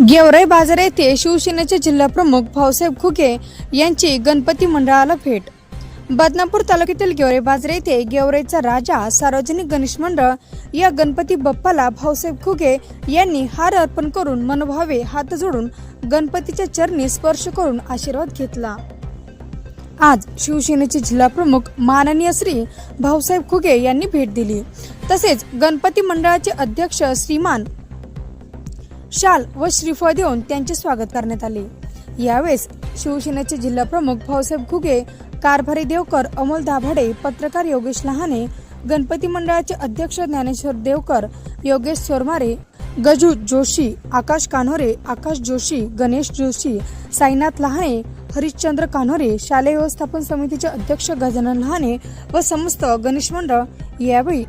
गेवराई बाजार येथे शिवसेनेचे जिल्हाप्रमुख भाऊसाहेब खुगे यांची गणपती मंडळाला भेट. बदनापूर तालुक्यातील गेवराई बाजार येथे गेवराईचा राजा सार्वजनिक गणेश मंडळ या गणपती बाप्पाला भाऊसाहेब खुगे यांनी हार अर्पण करून मनोभावे हात जोडून गणपतीच्या चरणी स्पर्श करून आशीर्वाद घेतला. आज शिवसेनेचे जिल्हाप्रमुख माननीय श्री भाऊसाहेब खुगे यांनी भेट दिली. तसेच गणपती मंडळाचे अध्यक्ष श्रीमान शाल व श्रीफळ देऊन त्यांचे स्वागत करण्यात आले. यावेळेस शिवसेनेचे जिल्हाप्रमुख भाऊसाहेब घुगे कारभारी देवकर अमोल दाभाडे पत्रकार योगेश लहाने गणपती मंडळाचे अध्यक्ष ज्ञानेश्वर देवकर योगेश सोरमारे गजू जोशी आकाश कान्होरे आकाश जोशी गणेश जोशी साईनाथ लहाने हरिश्चंद्र कान्होरे शालेय व्यवस्थापन समितीचे अध्यक्ष गजानन लहाने व समस्त गणेश मंडळ यावेळी